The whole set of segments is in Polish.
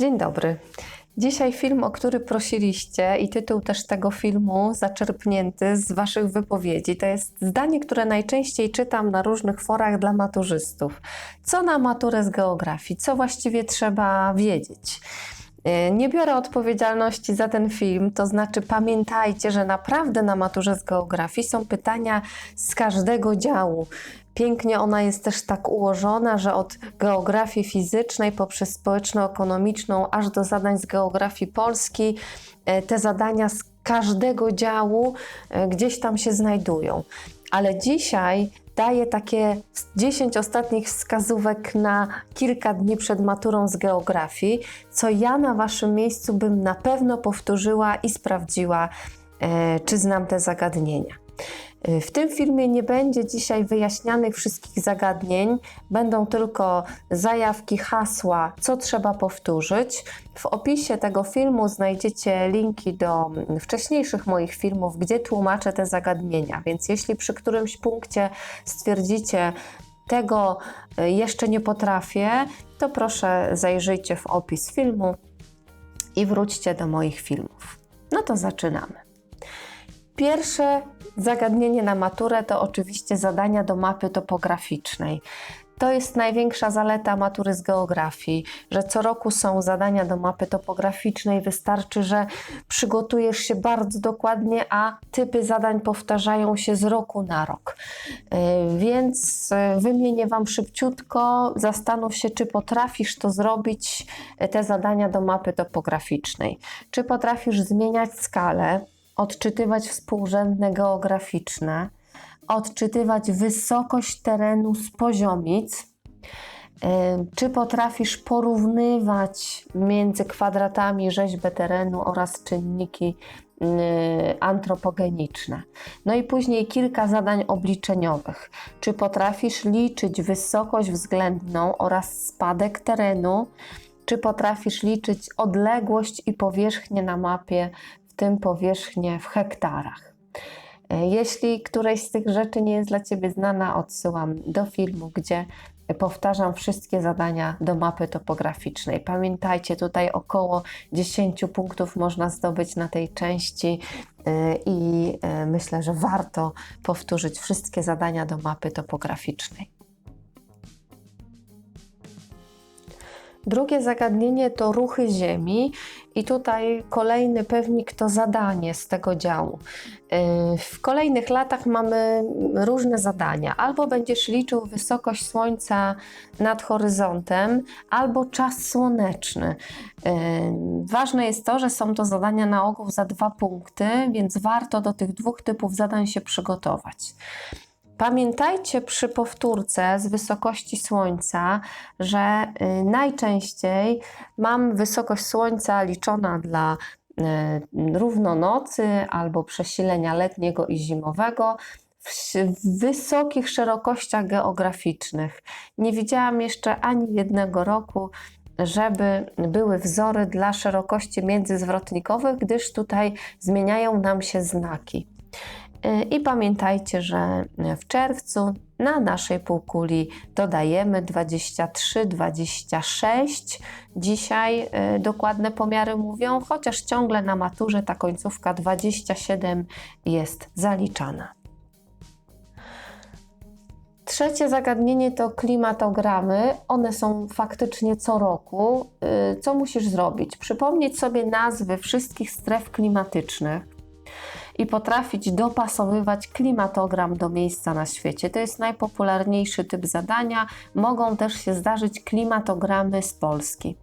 Dzień dobry. Dzisiaj film, o który prosiliście i tytuł też tego filmu zaczerpnięty z Waszych wypowiedzi. To jest zdanie, które najczęściej czytam na różnych forach dla maturzystów. Co na maturę z geografii? Co właściwie trzeba wiedzieć? E, Nie biorę odpowiedzialności za ten film, to znaczy pamiętajcie, że naprawdę na maturze z geografii są pytania z każdego działu. Pięknie ona jest też tak ułożona, że od geografii fizycznej poprzez społeczno-ekonomiczną aż do zadań z geografii Polski e, te zadania z każdego działu e, gdzieś tam się znajdują. Ale dzisiaj daję takie 10 ostatnich wskazówek na kilka dni przed maturą z geografii, co ja na Waszym miejscu bym na pewno powtórzyła i sprawdziła, e, czy znam te zagadnienia. E, W tym filmie nie będzie dzisiaj wyjaśnianych wszystkich zagadnień, będą tylko zajawki, hasła, co trzeba powtórzyć. W opisie tego filmu znajdziecie linki do mm, wcześniejszych moich filmów, gdzie tłumaczę te zagadnienia. Więc jeśli przy którymś punkcie stwierdzicie, tego e, jeszcze nie potrafię, to proszę zajrzyjcie w opis filmu i wróćcie do moich filmów. No to zaczynamy. Pierwsze zagadnienie na maturę to oczywiście zadania do mapy topograficznej. To jest największa zaleta matury z geografii, że co roku są zadania do mapy topograficznej. Wystarczy, że przygotujesz się bardzo dokładnie, a typy zadań powtarzają się z roku na rok. Yy, Więc yy, wymienię Wam szybciutko. Zastanów się, czy potrafisz to zrobić, yy, te zadania do mapy topograficznej. Czy potrafisz zmieniać skalę, odczytywać współrzędne geograficzne, odczytywać wysokość terenu z poziomic. Yy, Czy potrafisz porównywać między kwadratami rzeźbę terenu oraz czynniki yy, antropogeniczne? No i później kilka zadań obliczeniowych. Czy potrafisz liczyć wysokość względną oraz spadek terenu? Czy potrafisz liczyć odległość i powierzchnię na mapie, tym powierzchnię w hektarach? Jeśli któreś z tych rzeczy nie jest dla Ciebie znana, odsyłam do filmu, gdzie powtarzam wszystkie zadania do mapy topograficznej. Pamiętajcie, tutaj około 10 punktów można zdobyć na tej części yy, i yy, myślę, że warto powtórzyć wszystkie zadania do mapy topograficznej. Drugie zagadnienie to ruchy Ziemi, i tutaj kolejny pewnik to zadanie z tego działu. Yy, W kolejnych latach mamy różne zadania. Albo będziesz liczył wysokość Słońca nad horyzontem, albo czas słoneczny. Yy, Ważne jest to, że są to zadania na ogół za dwa punkty, więc warto do tych dwóch typów zadań się przygotować. Pamiętajcie przy powtórce z wysokości Słońca, że y, najczęściej mam wysokość Słońca liczona dla y, równonocy albo przesilenia letniego i zimowego w wysokich szerokościach geograficznych. Nie widziałam jeszcze ani jednego roku, żeby były wzory dla szerokości międzyzwrotnikowych, gdyż tutaj zmieniają nam się znaki. Y, I pamiętajcie, że w czerwcu na naszej półkuli dodajemy 23, 26. Dzisiaj y, dokładne pomiary mówią, chociaż ciągle na maturze ta końcówka 27 jest zaliczana. Trzecie zagadnienie to klimatogramy. One są faktycznie co roku. Co musisz zrobić? Przypomnieć sobie nazwy wszystkich stref klimatycznych i potrafić dopasowywać klimatogram do miejsca na świecie. To jest najpopularniejszy typ zadania. Mogą też się zdarzyć klimatogramy z Polski.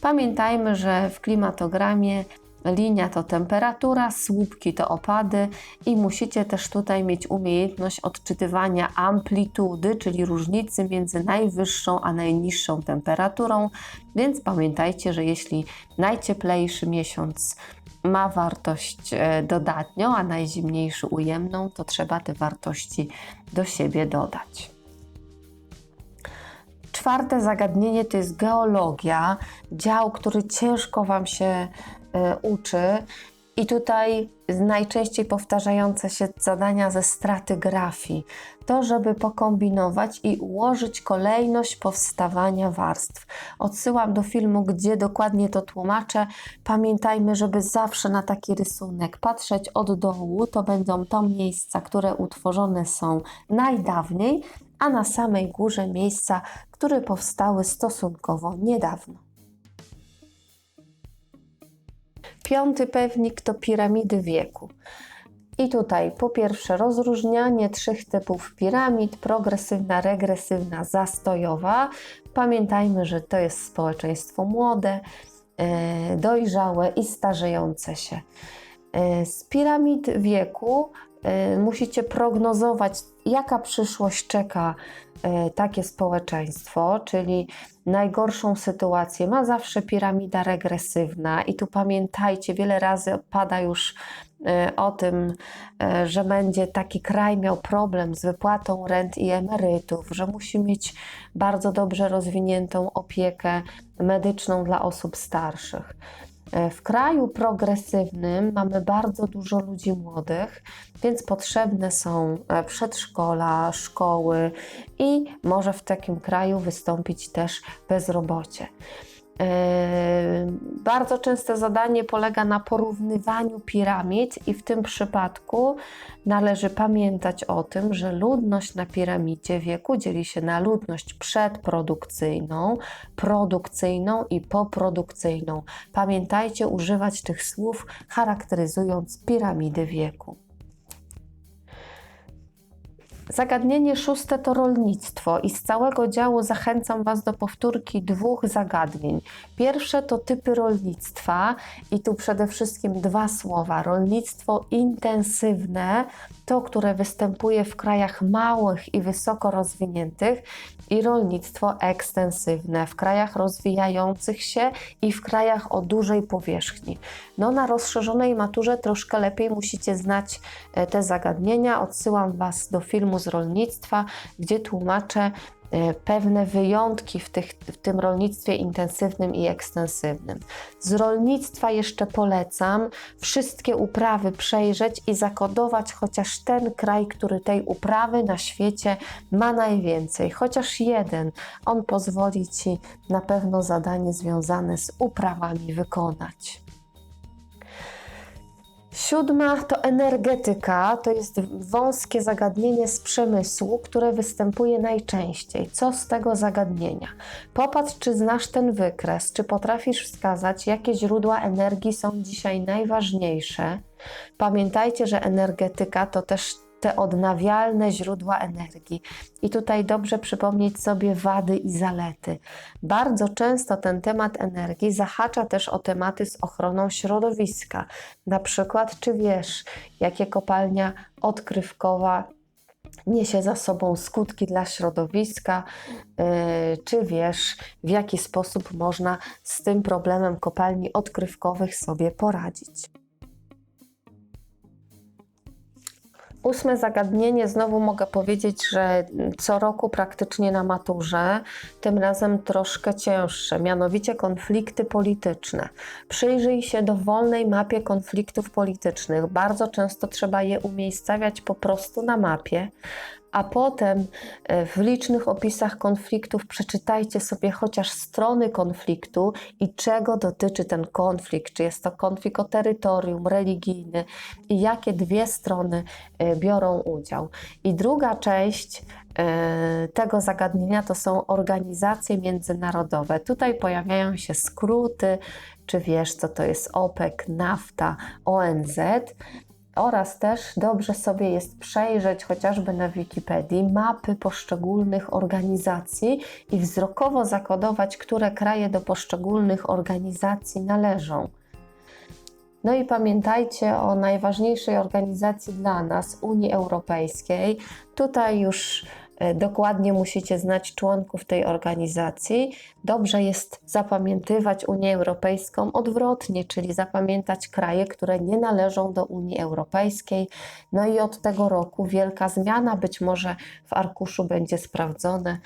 Pamiętajmy, że w klimatogramie linia to temperatura, słupki to opady i musicie też tutaj mieć umiejętność odczytywania amplitudy, czyli różnicy między najwyższą a najniższą temperaturą. Więc pamiętajcie, że jeśli najcieplejszy miesiąc ma wartość e, dodatnią, a najzimniejszy ujemną, to trzeba te wartości do siebie dodać. Czwarte zagadnienie to jest geologia, dział, który ciężko Wam się e, uczy. I tutaj najczęściej powtarzające się zadania ze stratygrafii. To, żeby pokombinować i ułożyć kolejność powstawania warstw. Odsyłam do filmu, gdzie dokładnie to tłumaczę. Pamiętajmy, żeby zawsze na taki rysunek patrzeć od dołu. To będą to miejsca, które utworzone są najdawniej, a na samej górze miejsca, które powstały stosunkowo niedawno. Piąty pewnik to piramidy wieku. I tutaj po pierwsze rozróżnianie trzech typów piramid: progresywna, regresywna, zastojowa. Pamiętajmy, że to jest społeczeństwo młode, e, dojrzałe i starzejące się. E, Z piramid wieku e, musicie prognozować, jaka przyszłość czeka e, takie społeczeństwo, czyli najgorszą sytuację ma zawsze piramida regresywna. I tu pamiętajcie, wiele razy pada już e, o tym, e, że będzie taki kraj miał problem z wypłatą rent i emerytów, że musi mieć bardzo dobrze rozwiniętą opiekę medyczną dla osób starszych. E, W kraju progresywnym mamy bardzo dużo ludzi młodych, więc potrzebne są e, przedszkola, szkoły i może w takim kraju wystąpić też bezrobocie. Bardzo częste zadanie polega na porównywaniu piramid, i w tym przypadku należy pamiętać o tym, że ludność na piramidzie wieku dzieli się na ludność przedprodukcyjną, produkcyjną i poprodukcyjną. Pamiętajcie używać tych słów charakteryzując piramidy wieku. Zagadnienie szóste to rolnictwo i z całego działu zachęcam Was do powtórki dwóch zagadnień. Pierwsze to typy rolnictwa i tu przede wszystkim dwa słowa. Rolnictwo intensywne, to które występuje w krajach małych i wysoko rozwiniętych i rolnictwo ekstensywne w krajach rozwijających się i w krajach o dużej powierzchni. No na rozszerzonej maturze troszkę lepiej musicie znać e, te zagadnienia. Odsyłam Was do filmu z rolnictwa, gdzie tłumaczę pewne wyjątki w, tych, w tym rolnictwie intensywnym i ekstensywnym. Z rolnictwa jeszcze polecam wszystkie uprawy przejrzeć i zakodować chociaż ten kraj, który tej uprawy na świecie ma najwięcej, chociaż jeden. On pozwoli Ci na pewno zadanie związane z uprawami wykonać. Siódma to energetyka, to jest wąskie zagadnienie z przemysłu, które występuje najczęściej. Co z tego zagadnienia? Popatrz, czy znasz ten wykres, czy potrafisz wskazać, jakie źródła energii są dzisiaj najważniejsze. Pamiętajcie, że energetyka to też te odnawialne źródła energii. I tutaj dobrze przypomnieć sobie wady i zalety. Bardzo często ten temat energii zahacza też o tematy z ochroną środowiska. Na przykład, czy wiesz, jakie kopalnia odkrywkowa niesie za sobą skutki dla środowiska, yy, czy wiesz, w jaki sposób można z tym problemem kopalni odkrywkowych sobie poradzić. Ósme zagadnienie, znowu mogę powiedzieć, że co roku praktycznie na maturze, tym razem troszkę cięższe, mianowicie konflikty polityczne. Przyjrzyj się dowolnej mapie konfliktów politycznych. Bardzo często trzeba je umiejscawiać po prostu na mapie, a potem e, w licznych opisach konfliktów przeczytajcie sobie chociaż strony konfliktu i czego dotyczy ten konflikt. Czy jest to konflikt o terytorium religijny i jakie dwie strony e, biorą udział. I druga część e, tego zagadnienia to są organizacje międzynarodowe. Tutaj pojawiają się skróty, czy wiesz, co to jest OPEC, NAFTA, ONZ oraz też dobrze sobie jest przejrzeć chociażby na Wikipedii mapy poszczególnych organizacji i wzrokowo zakodować, które kraje do poszczególnych organizacji należą. No i pamiętajcie o najważniejszej organizacji dla nas, Unii Europejskiej. Tutaj już dokładnie musicie znać członków tej organizacji. Dobrze jest zapamiętywać Unię Europejską odwrotnie, czyli zapamiętać kraje, które nie należą do Unii Europejskiej. No i od tego roku wielka zmiana, być może w arkuszu będzie sprawdzone,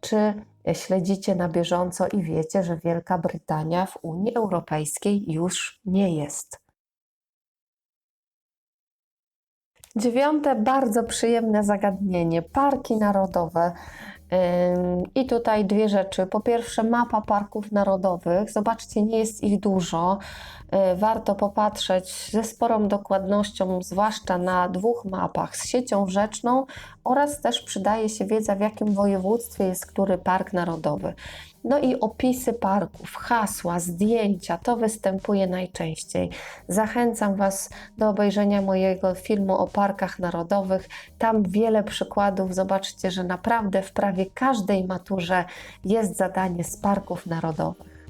czy śledzicie na bieżąco i wiecie, że Wielka Brytania w Unii Europejskiej już nie jest. Dziewiąte, bardzo przyjemne zagadnienie. Parki narodowe. I tutaj dwie rzeczy. Po pierwsze, mapa parków narodowych. Zobaczcie, nie jest ich dużo. Y, Warto popatrzeć ze sporą dokładnością, zwłaszcza na dwóch mapach z siecią rzeczną oraz też przydaje się wiedza, w jakim województwie jest który park narodowy. No i opisy parków, hasła, zdjęcia, to występuje najczęściej. Zachęcam Was do obejrzenia mojego filmu o parkach narodowych. Tam wiele przykładów. Zobaczcie, że naprawdę w prawie każdej maturze jest zadanie z parków narodowych.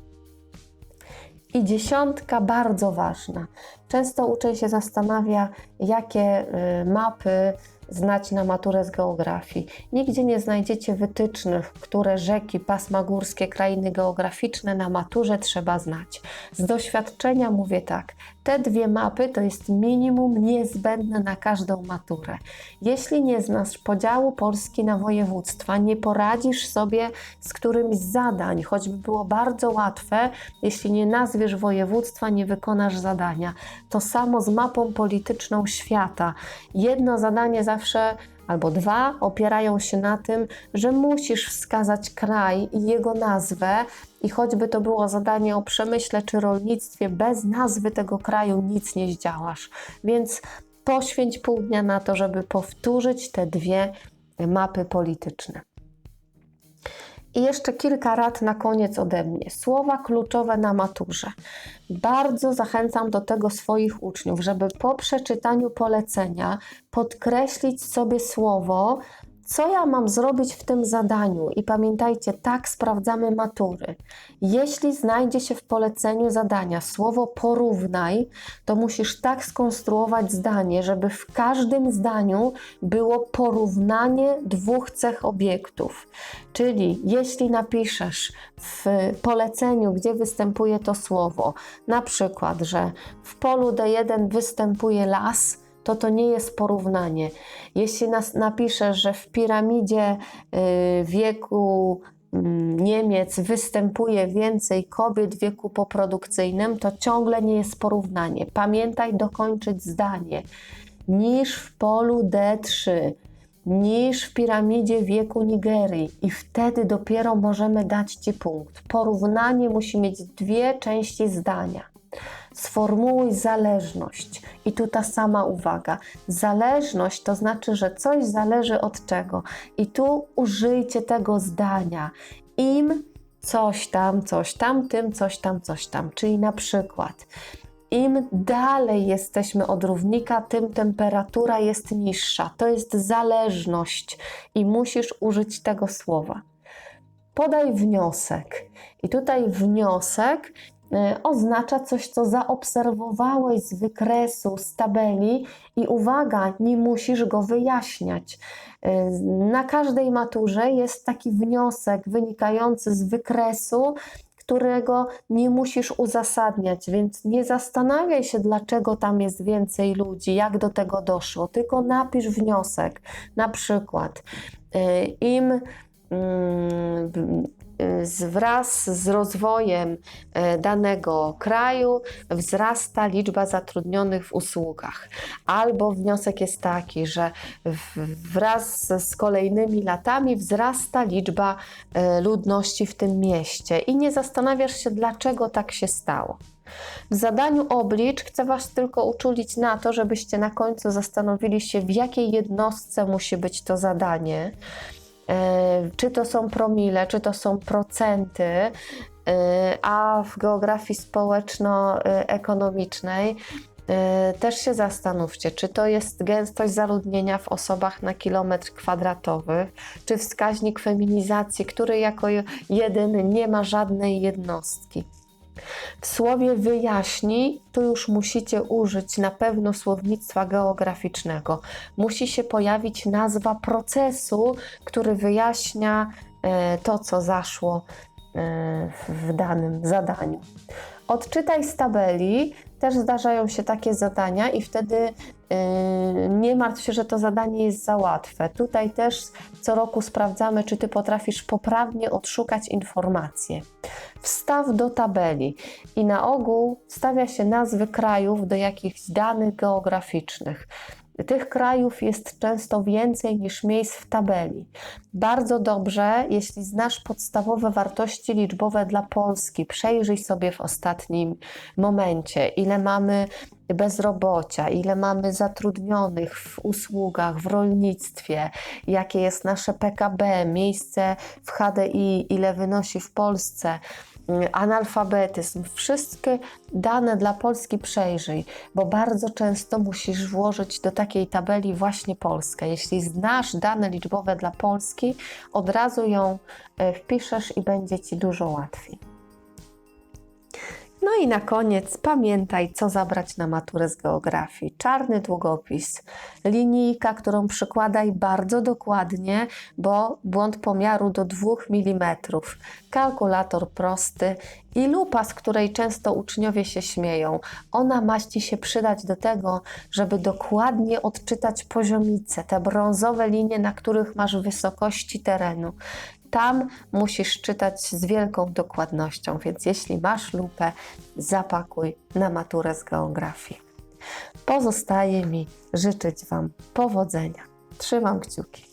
I dziesiątka bardzo ważna. Często uczeń się zastanawia, jakie y, mapy znać na maturę z geografii. Nigdzie nie znajdziecie wytycznych, które rzeki, pasma górskie, krainy geograficzne na maturze trzeba znać. Z doświadczenia mówię tak, te dwie mapy to jest minimum niezbędne na każdą maturę. Jeśli nie znasz podziału Polski na województwa, nie poradzisz sobie z którymś zadań, choćby było bardzo łatwe, jeśli nie nazwiesz województwa, nie wykonasz zadania. To samo z mapą polityczną świata. Jedno zadanie zawsze albo dwa opierają się na tym, że musisz wskazać kraj i jego nazwę, i choćby to było zadanie o przemyśle czy rolnictwie, bez nazwy tego kraju nic nie zdziałasz. Więc poświęć pół dnia na to, żeby powtórzyć te dwie mapy polityczne. I jeszcze kilka rad na koniec ode mnie. Słowa kluczowe na maturze. Bardzo zachęcam do tego swoich uczniów, żeby po przeczytaniu polecenia podkreślić sobie słowo, co ja mam zrobić w tym zadaniu. I pamiętajcie, tak sprawdzamy matury. Jeśli znajdzie się w poleceniu zadania słowo porównaj, to musisz tak skonstruować zdanie, żeby w każdym zdaniu było porównanie dwóch cech obiektów. Czyli jeśli napiszesz w poleceniu, gdzie występuje to słowo, na przykład, że w polu D1 występuje las, to to nie jest porównanie. Jeśli nas napiszesz, że w piramidzie y, wieku mm, Niemiec występuje więcej kobiet w wieku poprodukcyjnym, to ciągle nie jest porównanie. Pamiętaj dokończyć zdanie. Niż w polu D3, niż w piramidzie wieku Nigerii i wtedy dopiero możemy dać Ci punkt. Porównanie musi mieć dwie części zdania. Sformułuj zależność. I tu ta sama uwaga. Zależność to znaczy, że coś zależy od czego. I tu użyjcie tego zdania. Im coś tam, coś tam, tym coś tam, coś tam. Czyli na przykład, im dalej jesteśmy od równika, tym temperatura jest niższa. To jest zależność i musisz użyć tego słowa. Podaj wniosek. I tutaj wniosek oznacza coś, co zaobserwowałeś z wykresu, z tabeli i uwaga, nie musisz go wyjaśniać. Y, Na każdej maturze jest taki wniosek wynikający z wykresu, którego nie musisz uzasadniać, więc nie zastanawiaj się, dlaczego tam jest więcej ludzi, jak do tego doszło, tylko napisz wniosek. Na przykład, y, im mm, y, wraz z rozwojem e, danego kraju wzrasta liczba zatrudnionych w usługach. Albo wniosek jest taki, że wraz z kolejnymi latami wzrasta liczba e, ludności w tym mieście i nie zastanawiasz się, dlaczego tak się stało. W zadaniu oblicz chcę Was tylko uczulić na to, żebyście na końcu zastanowili się, w jakiej jednostce musi być to zadanie. E, Czy to są promile, czy to są procenty, e, a w geografii społeczno-ekonomicznej e, też się zastanówcie, czy to jest gęstość zaludnienia w osobach na kilometr kwadratowy, czy wskaźnik feminizacji, który jako jedyny nie ma żadnej jednostki. W słowie wyjaśnij, tu już musicie użyć na pewno słownictwa geograficznego. Musi się pojawić nazwa procesu, który wyjaśnia e, to, co zaszło e, w danym zadaniu. Odczytaj z tabeli, też zdarzają się takie zadania, i wtedy nie martw się, że to zadanie jest za łatwe. Tutaj też co roku sprawdzamy, czy ty potrafisz poprawnie odszukać informacje. Wstaw do tabeli i na ogół stawia się nazwy krajów do jakichś danych geograficznych. Tych krajów jest często więcej niż miejsc w tabeli. Bardzo dobrze, jeśli znasz podstawowe wartości liczbowe dla Polski, przejrzyj sobie w ostatnim momencie, ile mamy bezrobocia, ile mamy zatrudnionych w usługach, w rolnictwie, jakie jest nasze PKB, miejsce w HDI, ile wynosi w Polsce, analfabetyzm, wszystkie dane dla Polski przejrzyj, bo bardzo często musisz włożyć do takiej tabeli właśnie Polskę. Jeśli znasz dane liczbowe dla Polski, od razu ją e, wpiszesz i będzie Ci dużo łatwiej. No i na koniec pamiętaj, co zabrać na maturę z geografii. Czarny długopis, linijka, którą przykładaj bardzo dokładnie, bo błąd pomiaru do 2 mm, kalkulator prosty i lupa, z której często uczniowie się śmieją. Ona ma Ci się przydać do tego, żeby dokładnie odczytać poziomice, te brązowe linie, na których masz wysokości terenu. Tam musisz czytać z wielką dokładnością, więc jeśli masz lupę, zapakuj na maturę z geografii. Pozostaje mi życzyć Wam powodzenia. Trzymam kciuki.